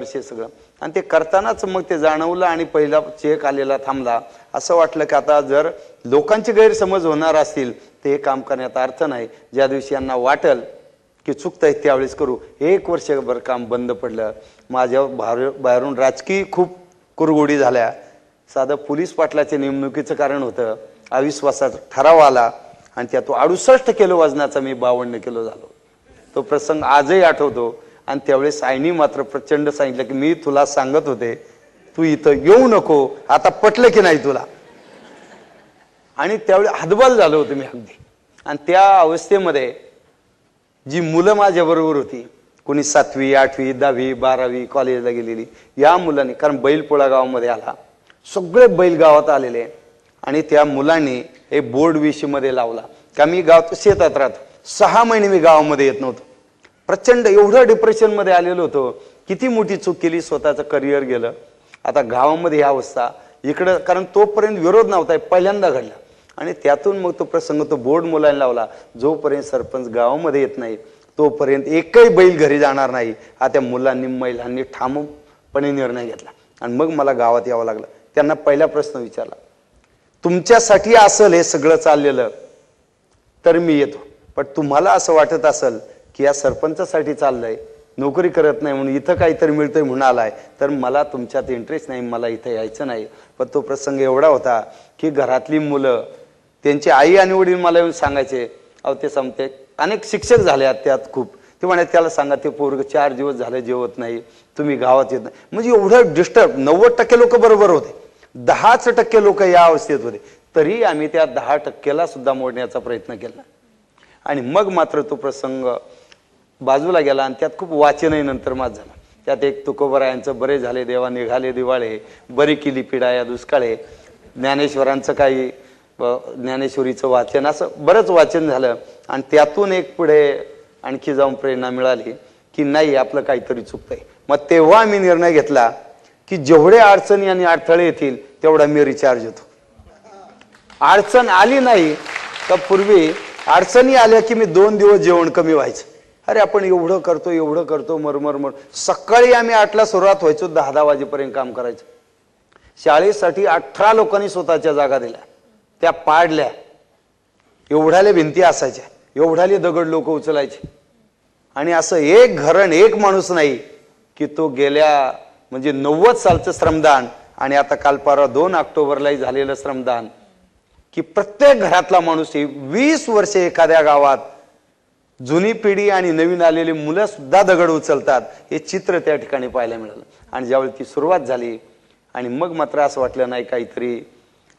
विषय सगळं. आणि ते करतानाच मग ते जाणवलं आणि पहिला चेक आलेला थांबला. असं वाटलं की आता जर लोकांचे गैरसमज होणार असतील ते हे काम करण्यात अर्थ नाही. ज्या दिवशी यांना वाटल की चुकतंय त्यावेळेस करू. एक वर्षभर काम बंद पडलं. माझ्या बाहेर बाहेरून राजकीय खूप कुरगोडी झाल्या. साधं पोलीस पाटलाच्या नेमणुकीचं कारण होतं. अविश्वासाचा ठराव आला आणि त्यात अडुसष्ट किलो वजनाचा मी बावन्न किलो झालो. तो प्रसंग आजही आठवतो. आणि त्यावेळेस आईनी मात्र प्रचंड सांगितलं की मी तुला सांगत होते तू इथं येऊ नको आता पटलं की नाही तुला? आणि त्यावेळी हदबल झालो होतो मी अगदी. आणि त्या अवस्थेमध्ये जी मुलं माझ्याबरोबर होती कोणी सातवी आठवी दहावी बारावी कॉलेजला गेलेली या मुलांनी कारण बैलपोळा गावामध्ये आला सगळे बैल गावात आलेले आणि त्या मुलांनी हे बोर्ड विषयमध्ये लावला. का मी गावात शेतात राहतो. सहा महिने मी गावामध्ये येत नव्हतो. प्रचंड एवढं डिप्रेशनमध्ये आलेलो होतो. किती मोठी चूक केली स्वतःचं करिअर गेलं. आता गावामध्ये ही अवस्था. इकडं कारण तोपर्यंत विरोध नव्हता पहिल्यांदा घडला. आणि त्यातून मग तो प्रसंग तो बोर्ड मुलांना लावला. जोपर्यंत सरपंच गावामध्ये येत नाही तोपर्यंत एकही बैल घरी जाणार नाही. हा त्या मुलांनी महिलांनी ठामपणे निर्णय घेतला. आणि मग मला गावात यावं लागलं. त्यांना पहिला प्रश्न विचारला तुमच्यासाठी असेल हे सगळं चाललेलं तर मी येतो. पण तुम्हाला असं वाटत असेल की या सरपंचासाठी चाललंय नोकरी करत नाही म्हणून इथं काहीतरी मिळतंय म्हणून आलाय. तर मला तुमच्यात इंटरेस्ट नाही मला इथं यायचं नाही. पण तो प्रसंग एवढा होता की घरातली मुलं त्यांची आई आणि वडील मला येऊन सांगायचे अहो ते सांगते अनेक शिक्षक झाले त्यात खूप. ते म्हणे त्याला सांगा ते पोरग चार दिवस झाले जेवत नाही तुम्ही गावात येत नाही. म्हणजे एवढं डिस्टर्ब नव्वद टक्के लोक बरोबर होते. दहाच टक्के लोक या अवस्थेत होते. तरी आम्ही त्या दहा टक्क्याला सुद्धा मोडण्याचा प्रयत्न केला. आणि मग मात्र तो प्रसंग बाजूला गेला आणि त्यात खूप वाचनही नंतर माझ झालं. त्यात एक तुकोबरायांचं बरे झाले देवा निघाले दिवाळे बरी केली पिढा या दुष्काळे. ज्ञानेश्वरांचं काही ज्ञानेश्वरीचं वाचन असं बरंच वाचन झालं. आणि त्यातून एक पुढे आणखी जाऊन प्रेरणा मिळाली की नाही आपलं काहीतरी चुकतंय. मग तेव्हा मी निर्णय घेतला की जेवढे अडचणी आणि अडथळे येतील तेवढा मी रिचार्ज होतो. अडचण आली नाही तर पूर्वी अडचणी आल्या की मी दोन दिवस जेवण कमी व्हायचं. अरे आपण एवढं करतो एवढं करतो मरमर मर. सकाळी आम्ही आठला सुरुवात व्हायचो दहा दहा वाजेपर्यंत काम करायचं. शाळेसाठी अठरा लोकांनी स्वतःच्या जागा दिल्या. त्या पाडल्या. एवढ्याले भिंती असायच्या. एवढ्याले दगड लोक उचलायचे. आणि असं एक घरण एक माणूस नाही की तो गेल्या म्हणजे नव्वद सालचं श्रमदान आणि आता काल परवा दोन ऑक्टोबरलाही झालेलं श्रमदान की प्रत्येक घरातला माणूस वीस वर्षे एखाद्या गावात जुनी पिढी आणि नवीन आलेली मुलं सुद्धा दगड उचलतात. हे चित्र त्या ठिकाणी पाहायला मिळालं. आणि ज्यावेळी ती सुरुवात झाली आणि मग मात्र असं वाटलं नाही काहीतरी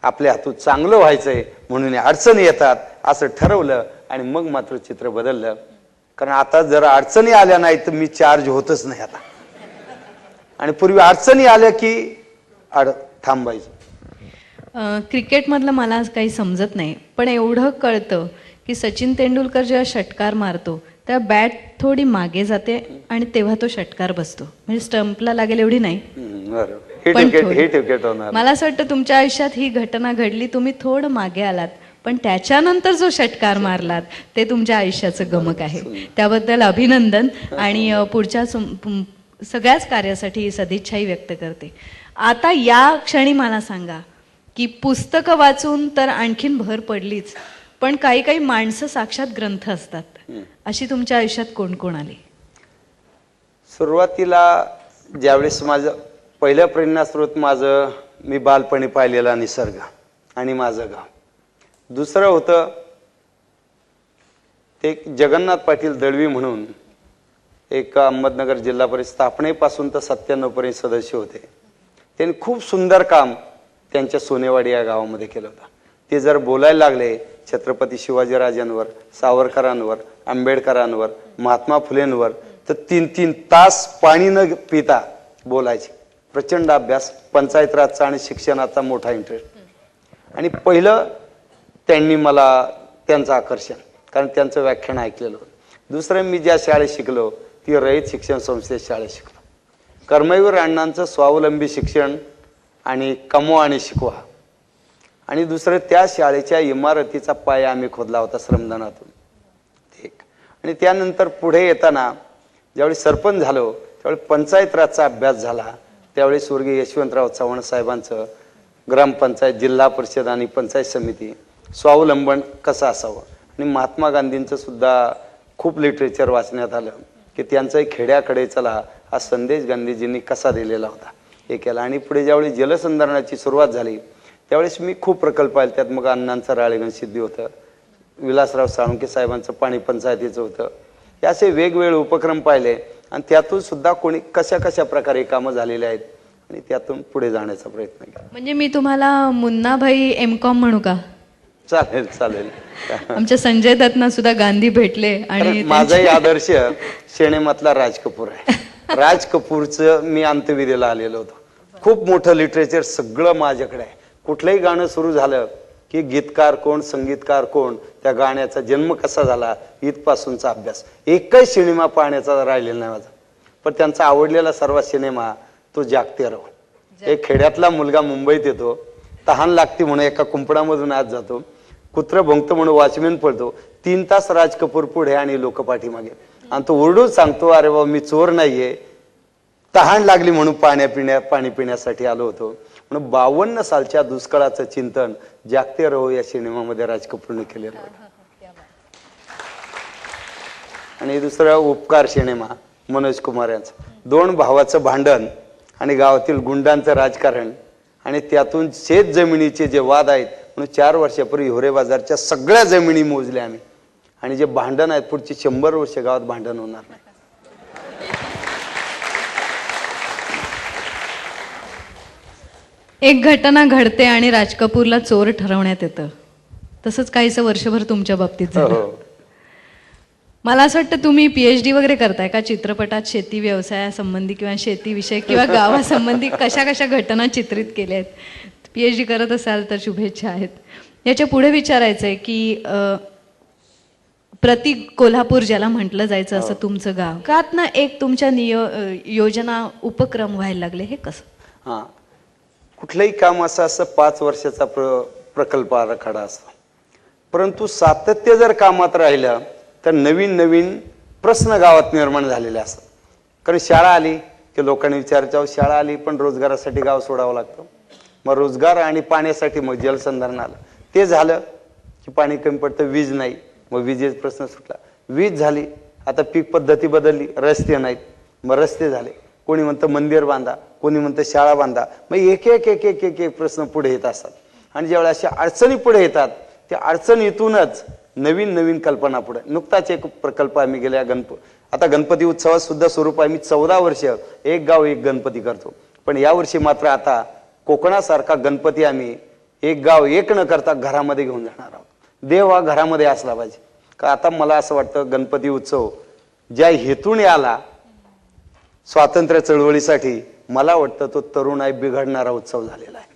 आपल्या हातून चांगलं व्हायचंय म्हणून अडचणी येतात असं ठरवलं आणि मग मात्र चित्र बदललं. कारण आता जर अडचणी आल्या नाही तर मी चार्ज होतच नाही आता. आणि पूर्वी अडचणी आल्या की अड थांबायचं. क्रिकेटमधलं मला काही समजत नाही पण एवढं कळतं की सचिन तेंडुलकर जेव्हा षटकार मारतो तेव्हा बॅट थोडी मागे जाते आणि तेव्हा तो षटकार बसतो. म्हणजे स्टंपला लागेल एवढी नाही. पण मला असं वाटतं तुमच्या आयुष्यात ही घटना घडली तुम्ही थोडं मागे आलात पण त्याच्यानंतर जो षटकार मारलात ते तुमच्या आयुष्याचं गमक आहे. त्याबद्दल अभिनंदन आणि पुढच्या सगळ्याच कार्यासाठी सदिच्छाही व्यक्त करते. आता या क्षणी मला सांगा की पुस्तकं वाचून तर आणखीन भर पडलीच पण काही काही माणसं साक्षात ग्रंथ असतात. अशी तुमच्या आयुष्यात कोण कोण आली? सुरुवातीला ज्यावेळेस माझं पहिलं प्रेरणास्रोत माझं मी बालपणी पाहिलेला निसर्ग आणि माझं गाव. दुसरं होतं ते एक जगन्नाथ पाटील दळवी म्हणून एक अहमदनगर जिल्हा परिषद स्थापनेपासून तर सत्त्याण्णव पर्यंत सदस्य होते. त्यांनी खूप सुंदर काम त्यांच्या सोनेवाडी या गावामध्ये केलं होतं. ते जर बोलायला लागले छत्रपती शिवाजीराजांवर सावरकरांवर आंबेडकरांवर महात्मा फुलेंवर तर तीन तीन तास पाणी न पिता बोलायचे. प्रचंड अभ्यास पंचायत राजचा आणि शिक्षणाचा मोठा इंटरेस्ट आणि पहिलं त्यांनी मला त्यांचं आकर्षण कारण त्यांचं व्याख्यान ऐकलेलं होतं. दुसरं मी ज्या शाळेत शिकलो ती रयत शिक्षण संस्थेत शाळेत शिकलो. कर्मवीर अण्णांचं स्वावलंबी शिक्षण आणि कमवा आणि शिकवा. आणि दुसरं त्या शाळेच्या इमारतीचा पाया आम्ही खोदला होता श्रमदानातून. एक आणि त्यानंतर पुढे येताना ज्यावेळी सरपंच झालो त्यावेळी पंचायत राजचा अभ्यास झाला. त्यावेळी स्वर्गीय यशवंतराव चव्हाण साहेबांचं ग्रामपंचायत जिल्हा परिषद आणि पंचायत समिती स्वावलंबन कसं असावं? आणि महात्मा गांधींचं सुद्धा खूप लिटरेचर वाचण्यात आलं की त्यांचाही खेड्याकडे चला हा संदेश गांधीजींनी कसा दिलेला होता हे केला. आणि पुढे ज्यावेळी जलसंधारणाची सुरुवात झाली त्यावेळेस मी खूप प्रकल्प आले. त्यात मग अण्णांचं राळेगण सिद्धी होतं. विलासराव साळुंके साहेबांचं पाणी पंचायतीचं होतं. हे असे वेगवेगळे उपक्रम पाहिले. आणि त्यातून सुद्धा कोणी कशा कशा प्रकारे कामं झालेली आहेत आणि त्यातून पुढे जाण्याचा प्रयत्न केला. म्हणजे मी तुम्हाला मुन्नाभाई एम कॉम म्हणू का? चालेल चालेल. आमच्या संजय दत्तना सुद्धा गांधी भेटले आणि माझाही आदर्श शेणेमातला राज कपूर आहे. राज कपूरचं मी अंत्यविधीला आलेलो होतो. खूप मोठं लिटरेचर सगळं माझ्याकडे आहे. कुठलंही गाणं सुरू झालं की गीतकार कोण संगीतकार कोण त्या गाण्याचा जन्म कसा झाला इथपासूनचा अभ्यास. एकही सिनेमा पाहण्याचा राहिलेला नाही माझा. पण त्यांचा आवडलेला सर्व सिनेमा तो जागते राहून एक खेड्यातला मुलगा मुंबईत येतो तहान लागते म्हणून एका कुंपणामधून आत जातो कुत्र भोंगतो म्हणून वॉचमॅन पळतो तीन तास राज कपूर पुढे आणि लोक पाठीमागे आणि तो ओरडून सांगतो अरे बाबा मी चोर नाहीये. तहान लागली म्हणून पाण्या पिण्या पाणी पिण्यासाठी आलो होतो. म्हणून बावन्न सालच्या दुष्काळाचं चिंतन जागते रहो या सिनेमामध्ये राज कपूरने केलेलं होतं. आणि दुसरा उपकार सिनेमा मनोज कुमार यांचा. दोन भावाचं भांडण आणि गावातील गुंडांचं राजकारण आणि त्यातून शेत जमिनीचे जे वाद आहेत म्हणून चार वर्षापूर्वी हिवरे बाजारच्या सगळ्या जमिनी मोजल्या आम्ही. आणि जे भांडण आहेत पुढची शंभर वर्ष गावात भांडण होणार नाही. एक घटना घडते आणि राज कपूरला चोर ठरवण्यात येतं. तसंच काहीसं वर्षभर तुमच्या बाबतीत झालं हो. मला असं वाटतं तुम्ही पीएच डी वगैरे करताय का? चित्रपटात शेती व्यवसायासंबंधी किंवा शेतीविषयी किंवा गावासंबंधी कशा कशा घटना चित्रित केल्या आहेत? पीएच डी करत असाल तर शुभेच्छा आहेत. याच्यापुढे विचारायचं आहे की प्रति कोल्हापूर ज्याला म्हटलं जायचं असं तुमचं गाव. कात ना एक तुमच्या नियो योजना उपक्रम व्हायला लागले हे कसं? हा. कुठलंही काम असं असं पाच वर्षाचा प्र प्रकल्प आराखडा असतो. परंतु सातत्य जर कामात राहिलं तर नवीन नवीन प्रश्न गावात निर्माण झालेले असतात. कारण शाळा आली की लोकांनी विचारायचं शाळा आली पण रोजगारासाठी गाव सोडावं लागतं. मग रोजगार आणि पाण्यासाठी मग जलसंधारण आलं. ते झालं की पाणी कमी पडतं वीज नाही. मग विजेचा प्रश्न सुटला. वीज झाली आता पीक पद्धती बदलली रस्ते नाहीत. मग रस्ते झाले. कोणी म्हणतं मंदिर बांधा. कोणी म्हणतं शाळा बांधा. मग एक एक एक एक एक एक प्रश्न पुढे येत असतात. आणि ज्यावेळेला अशा अडचणी पुढे येतात त्या अडचणीतूनच नवीन नवीन कल्पना पुढे. नुकताच एक प्रकल्प आम्ही गेल्या गणप आता गणपती उत्सवात सुद्धा स्वरूप आम्ही चौदा वर्ष एक गाव एक गणपती करतो. पण यावर्षी मात्र आता कोकणासारखा गणपती आम्ही एक गाव एक न करता घरामध्ये घेऊन जाणार आहोत. देव हा घरामध्ये असला पाहिजे. का आता मला असं वाटतं गणपती उत्सव ज्या हेतूने आला स्वातंत्र्य चळवळीसाठी मला वाटतं तो तरुणाई बिघडणारा उत्सव झालेला आहे.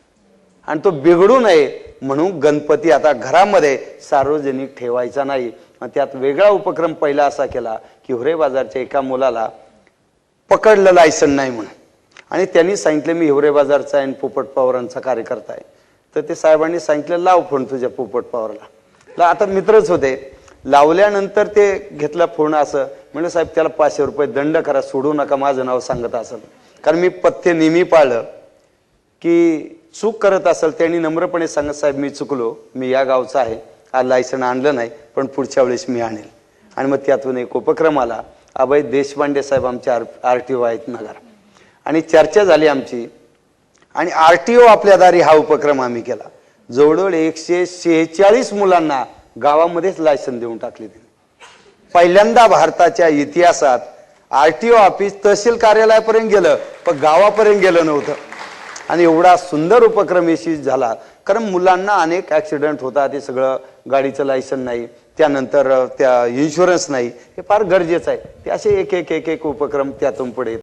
आणि तो बिघडू नये म्हणून गणपती आता घरामध्ये सार्वजनिक ठेवायचा नाही. मग त्यात वेगळा उपक्रम पहिला असा केला की हिवरे बाजारच्या एका मुलाला पकडलं लायसन नाही म्हणून. आणि त्यांनी सांगितलं मी हिवरे बाजारचा आहे आणि पोपट पवारांचा कार्यकर्ता आहे. तर ते साहेबांनी सांगितलं लाव फोन तुझ्या पोपट पवारला. ला आता मित्रच होते. लावल्यानंतर ते घेतला फोन असं म्हणजे साहेब त्याला पाचशे रुपये दंड करा सोडू नका माझं नाव सांगत असेल कारण मी पथ्य नेहमी पाळलं की चूक करत असेल त्यांनी नम्रपणे सांगत साहेब मी चुकलो. मी या गावचा आहे. आज लायसन आणलं नाही पण पुढच्या वेळेस मी आणेल. आणि मग त्यातून एक उपक्रम आला. अभय देशपांडे साहेब आमचे आर आर टी ओ आहेत नगर. आणि चर्चा झाली आमची. आणि आर टी ओ आपल्या दारी हा उपक्रम आम्ही केला. जवळजवळ एकशे शेहेचाळीस मुलांना गावामध्येच लायसन देऊन टाकले त्यांनी. पहिल्यांदा भारताच्या इतिहासात आर टी ओ ऑफिस तहसील कार्यालयापर्यंत गेलं पण गावापर्यंत गेलं नव्हतं. आणि एवढा सुंदर उपक्रम यशस्वी झाला. कारण मुलांना अनेक ॲक्सिडेंट होतात हे सगळं गाडीचं लायसन नाही. त्यानंतर त्या इन्शुरन्स नाही. हे फार गरजेचं आहे. ते असे एक एक एक एक उपक्रम त्यातून पुढे